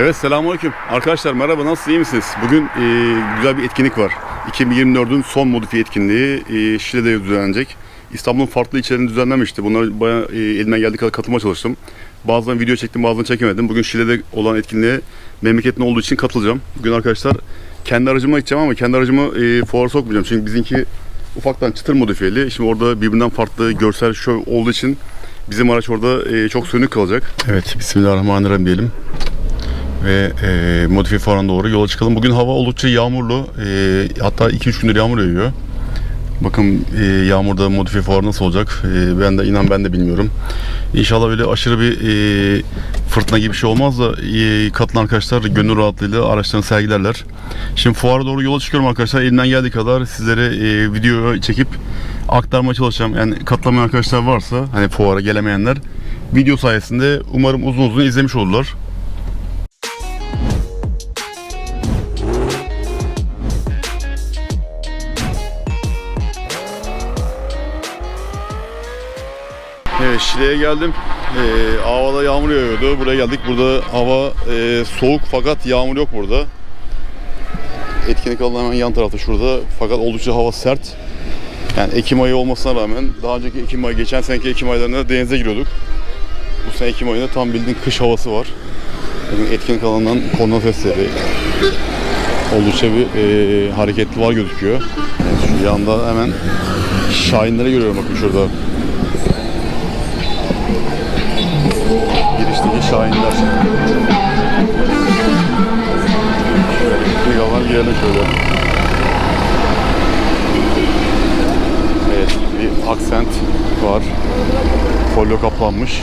Evet selamünaleyküm. Arkadaşlar merhaba nasılsınız iyi misiniz? Bugün e, güzel bir etkinlik var. 2024'ün son modifiye etkinliği e, Şile'de düzenlenecek. İstanbul'un farklı ilçelerinde düzenlenmişti. Bunları bayağı e, elimden geldiği kadar katılmaya çalıştım. Bazen video çektim bazen çekemedim. Bugün Şile'de olan etkinliğe memleketin olduğu için katılacağım. Bugün arkadaşlar kendi aracıma gideceğim ama kendi aracımı e, fuara sokmayacağım. Çünkü bizimki ufaktan çıtır modifiyeli. Şimdi orada birbirinden farklı görsel şov olduğu için bizim araç orada e, çok sönük kalacak. Evet Bismillahirrahmanirrahim diyelim ve e, modifiye fuarına doğru yola çıkalım. Bugün hava oldukça yağmurlu. E, hatta 2-3 gündür yağmur yağıyor. Bakın e, yağmurda modifiye fuarı nasıl olacak? E, ben de inan ben de bilmiyorum. İnşallah böyle aşırı bir e, fırtına gibi bir şey olmaz da e, katılan arkadaşlar gönül rahatlığıyla araçlarını sergilerler. Şimdi fuara doğru yola çıkıyorum arkadaşlar. Elimden geldiği kadar sizlere e, video çekip aktarmaya çalışacağım. Yani katılamayan arkadaşlar varsa hani fuara gelemeyenler video sayesinde umarım uzun uzun izlemiş olurlar. Şile'ye geldim. Ee, havada yağmur yağıyordu. Buraya geldik. Burada hava e, soğuk fakat yağmur yok burada. Etkinlik alanı hemen yan tarafta şurada. Fakat oldukça hava sert. Yani Ekim ayı olmasına rağmen daha önceki Ekim ayı, geçen seneki Ekim aylarında denize giriyorduk. Bu sene Ekim ayında tam bildiğin kış havası var. Bugün etkinlik alanından korna sesleri oldukça bir e, hareketli var gözüküyor. Evet, şu yanda hemen Şahinleri görüyorum bakın şurada. Şahinler. Bir yalan girelim şöyle. Evet, bir aksent var. Folyo kaplanmış.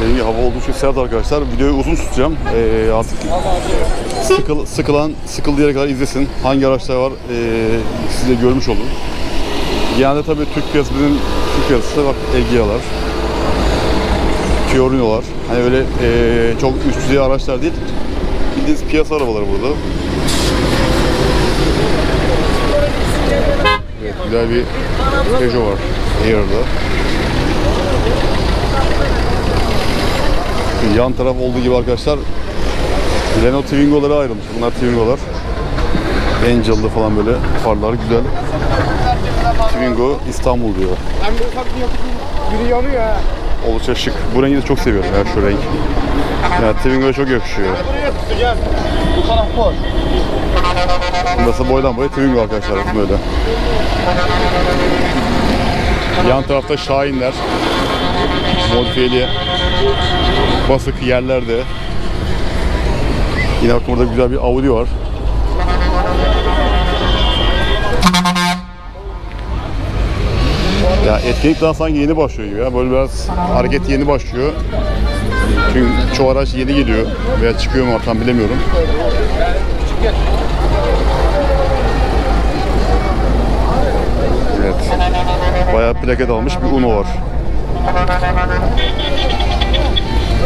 Gibi hava oldukça sert arkadaşlar. Videoyu uzun tutacağım. Ee, artık sıkıl, sıkılan, sıkıldığı yere kadar izlesin. Hangi araçlar var ee, siz de görmüş olun. Genelde tabii Türk piyasası, bizim Türk piyasası bak Egea'lar, Fiorino'lar. Hani öyle ee, çok üst düzey araçlar değil. Bildiğiniz piyasa arabaları burada. Evet, güzel bir Peugeot var Air'da. Yan taraf olduğu gibi arkadaşlar Renault Twingo'lara ayrılmış. Bunlar Twingo'lar. Angel'lı falan böyle farlar güzel. Twingo İstanbul diyor. Hem de ufak bir biri yanıyor ha. Oldukça şık. Bu rengi de çok seviyorum ya şu renk. Ya Twingo'ya çok yakışıyor. Bu taraf boş. Burası boydan boya Twingo arkadaşlar böyle. Yan tarafta Şahinler. Modifiyeli basık yerlerde. Yine bakın burada güzel bir Audi var. Ya etkinlik daha sanki yeni başlıyor gibi ya. Böyle biraz hareket yeni başlıyor. Çünkü çoğu araç yeni geliyor veya çıkıyor mu tam bilemiyorum. Evet. Bayağı plaket almış bir Uno var.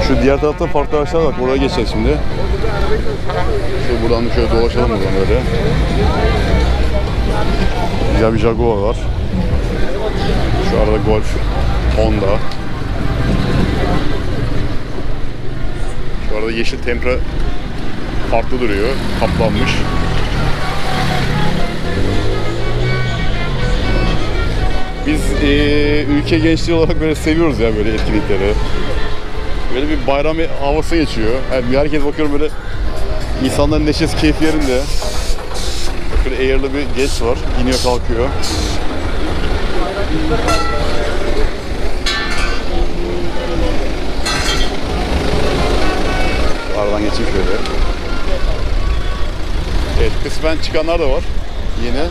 Şu diğer tarafta farklı araçlar var. Oraya geçeceğiz şimdi. Şu buradan da şöyle dolaşalım buradan böyle. Güzel bir Jaguar var. Şu arada Golf, Honda. Şu arada yeşil tempra farklı duruyor. Kaplanmış. Biz eee, ülke gençliği olarak böyle seviyoruz ya böyle etkinlikleri. Böyle bir bayram havası geçiyor. Yani herkes bakıyorum böyle insanların neşesi keyif yerinde. Böyle air'lı bir geç var. iniyor kalkıyor. Aradan geçeyim şöyle. Evet kısmen çıkanlar da var. Yine.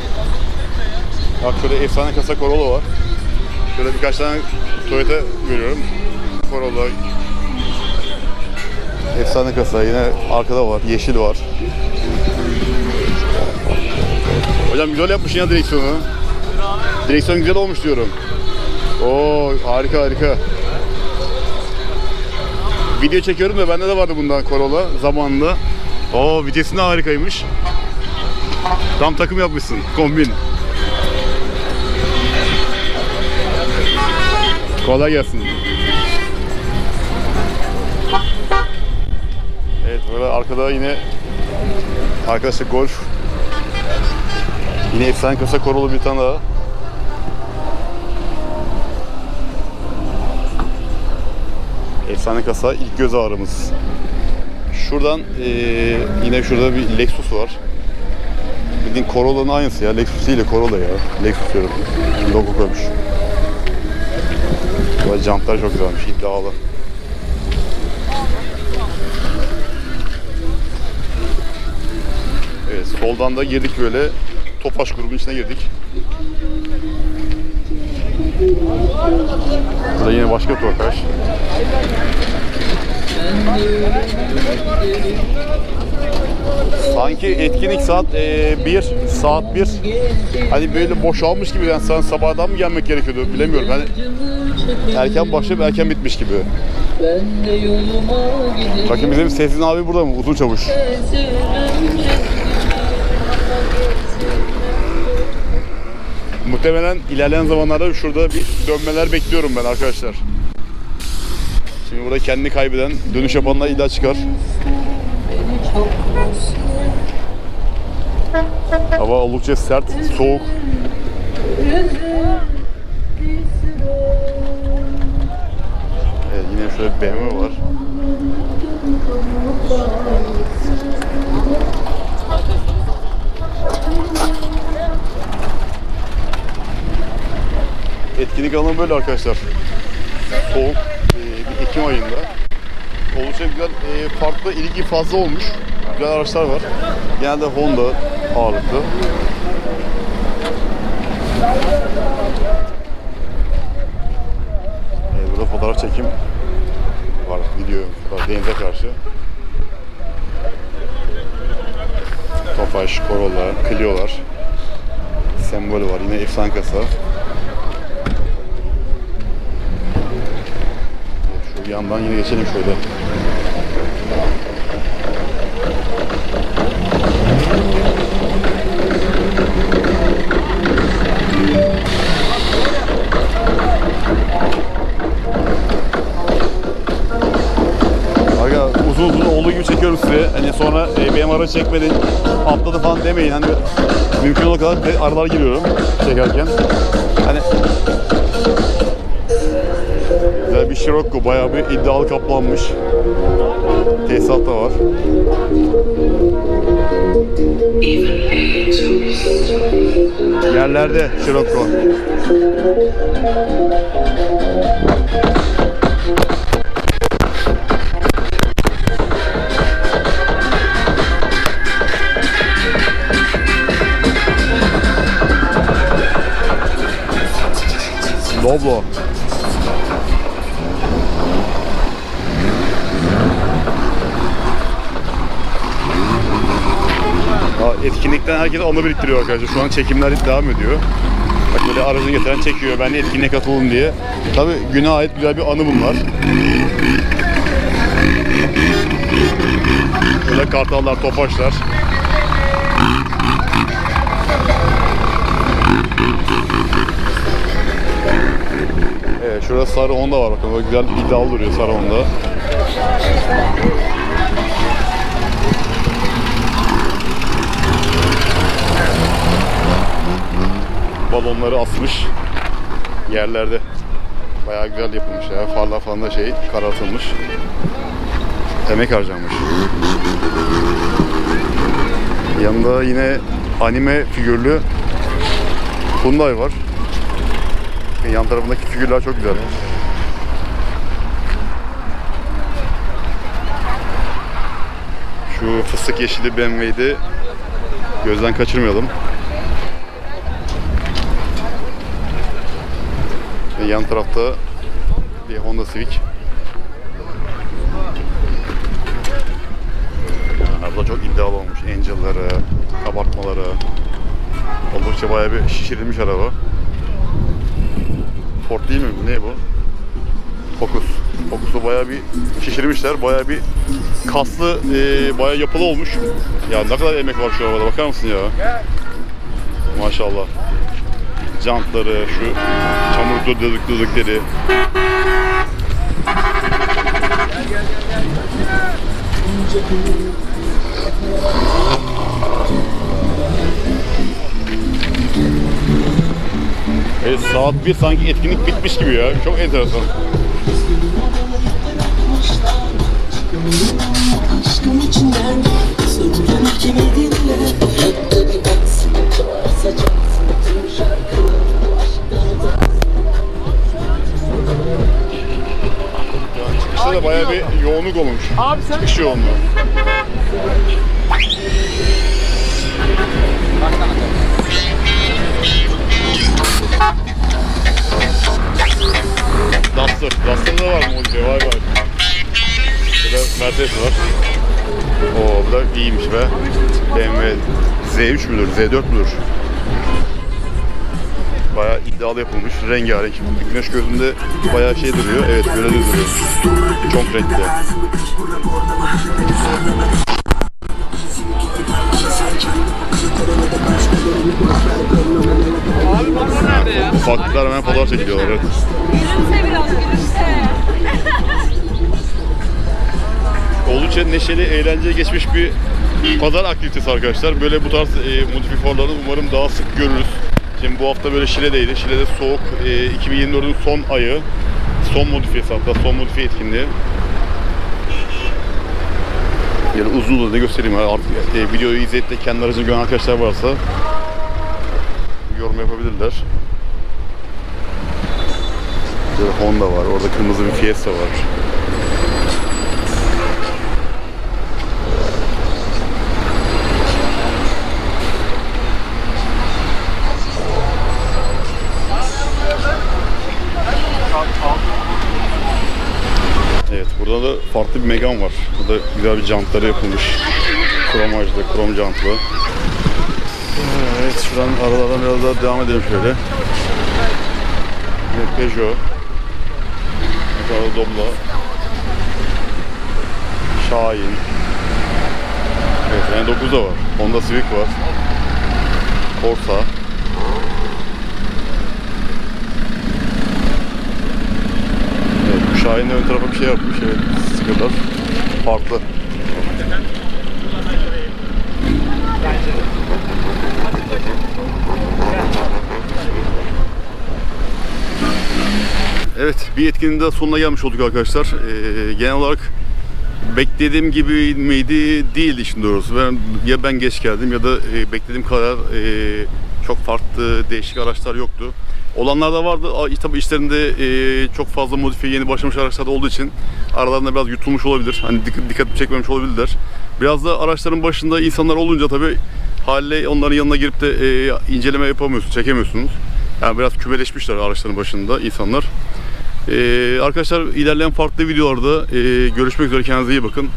Bak şöyle efsane kasa Corolla var. Şöyle birkaç tane Toyota görüyorum. Corolla. Efsane kasa yine arkada var. Yeşil var. Hocam güzel yapmışsın ya direksiyonu. Direksiyon güzel olmuş diyorum. Oo harika harika. Video çekiyorum da bende de vardı bundan Corolla zamanında. Oo vitesi de harikaymış. Tam takım yapmışsın kombin. Kolay gelsin. Evet böyle arkada yine arkadaşlar golf. Yine efsane kasa korolu bir tane daha. Efsane kasa ilk göz ağrımız. Şuradan eee, yine şurada bir Lexus var. Bildiğin Corolla'nın aynısı ya. Lexus değil de Corolla ya. Lexus diyorum. Logo koymuş. Bu jantlar çok güzelmiş. iddialı. Evet soldan da girdik böyle. Tofaş grubun içine girdik. Burada yine başka Tofaş. Sanki etkinlik saat 1, saat 1. Hani böyle boşalmış gibi yani sen sabahdan mı gelmek gerekiyordu bilemiyorum. Hani erken başlayıp erken bitmiş gibi. Bakın bizim Sezgin abi burada mı? Uzun çavuş. Muhtemelen ilerleyen zamanlarda şurada bir dönmeler bekliyorum ben arkadaşlar. Şimdi burada kendini kaybeden, dönüş yapanlar illa çıkar. Çok Hava oldukça sert, soğuk. Evet, yine şöyle BMW var. Etkinlik alanı böyle arkadaşlar. Soğuk e, bir Ekim ayında. Oldukça güzel, e, farklı ilgi fazla olmuş. Güzel araçlar var. Genelde Honda ağırlıklı. E, burada fotoğraf çekim var, video var denize karşı. Tofaş, Corolla, Clio'lar. Sembolü var, yine efsane kasa. Yandan yine geçelim şöyle. Uzun uzun olduğu gibi çekiyoruz size. Hani sonra e, benim aracı çekmedin, atladı falan demeyin. Hani mümkün olduğu kadar aralar giriyorum çekerken. Güzel bir Scirocco, bayağı bir iddialı kaplanmış. Tesisat da var. Yerlerde Scirocco. Herkes anı biriktiriyor arkadaşlar. Şu an çekimler devam ediyor. Bak böyle aracını getiren çekiyor. Ben de etkinliğe katıldım diye. Tabi güne ait güzel bir anı bunlar. Böyle kartallar, topaçlar. Evet şurada sarı Honda var bakın. Böyle güzel iddialı duruyor sarı Honda. Balonları asmış yerlerde. Bayağı güzel yapılmış ya. Farlar falan da şey karartılmış. Emek harcanmış. Yanında yine anime figürlü Hyundai var. Yan tarafındaki figürler çok güzel. Şu fıstık yeşili BMW'yi de gözden kaçırmayalım. Yan tarafta bir Honda Civic. Arada çok iddialı olmuş. Angel'ları, kabartmaları. Oldukça bayağı bir şişirilmiş araba. Ford değil mi? Ne bu? Focus. Focus'u bayağı bir şişirmişler. Bayağı bir kaslı, e, bayağı yapılı olmuş. Ya ne kadar emek var şu arabada bakar mısın ya? Maşallah. Jantları, şu çamur dödük dödükleri. Evet, saat 1 sanki etkinlik bitmiş gibi ya. Çok enteresan. Aşkım içinden sorun kimi dinle da bayağı bir yoğunluk olmuş. Abi sen... Çıkış yoğunluğu. Duster. Duster'da da var modifiye. Vay vay. Burada Mercedes var. Oo bu da iyiymiş be. BMW Z3 müdür? Z4 müdür? Bayağı iddialı yapılmış. Rengarenk. Güneş gözünde bayağı şey duruyor. Evet böyle duruyor. Çok renkli. Ufaklıklar hemen fotoğraf çekiliyorlar. Evet. Gülümse biraz gülümse. Oldukça neşeli, eğlenceli geçmiş bir pazar aktivitesi arkadaşlar. Böyle bu tarz e, modifiye fuarlarını umarım daha sık görürüz. Şimdi bu hafta böyle Şile'deydi. Şile'de soğuk, e, 2024'ün son ayı. Son modifiyesi hatta, son modifiye etkinliği. Yani uzun da göstereyim. Yani artık e, videoyu izleyip de kendi aracını gören arkadaşlar varsa yorum yapabilirler. Böyle Honda var, orada kırmızı bir Fiesta var. Evet, burada da farklı bir Megan var. Burada güzel bir jantları yapılmış. Kromajlı, krom jantlı. Evet, şuradan aralardan biraz daha devam edelim şöyle. Evet, Peugeot. Burada Doblo. Şahin. Evet, yani 9 da var. Honda Civic var. Corsa. Şahin'in ön tarafa bir şey yapmış. Evet, stickerlar farklı. Evet, bir etkinin de sonuna gelmiş olduk arkadaşlar. Ee, genel olarak beklediğim gibi miydi? Değildi işin doğrusu. Ben, ya ben geç geldim ya da e, beklediğim kadar e, çok farklı, değişik araçlar yoktu. Olanlar da vardı. Tabii işlerinde e, çok fazla modifiye yeni başlamış araçlar olduğu için aralarında biraz yutulmuş olabilir. Hani dik- dikkatimi çekmemiş olabilirler. Biraz da araçların başında insanlar olunca tabii haliyle onların yanına girip de e, inceleme yapamıyorsunuz, çekemiyorsunuz. Yani biraz kümeleşmişler araçların başında insanlar. Ee, arkadaşlar ilerleyen farklı videolarda e, görüşmek üzere kendinize iyi bakın.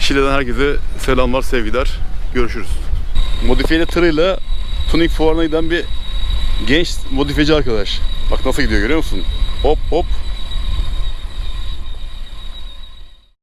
Şile'den herkese selamlar, sevgiler. Görüşürüz. Modifiyeli tırıyla tuning fuarına giden bir genç modifiyeci arkadaş. Bak nasıl gidiyor görüyor musun? Hop hop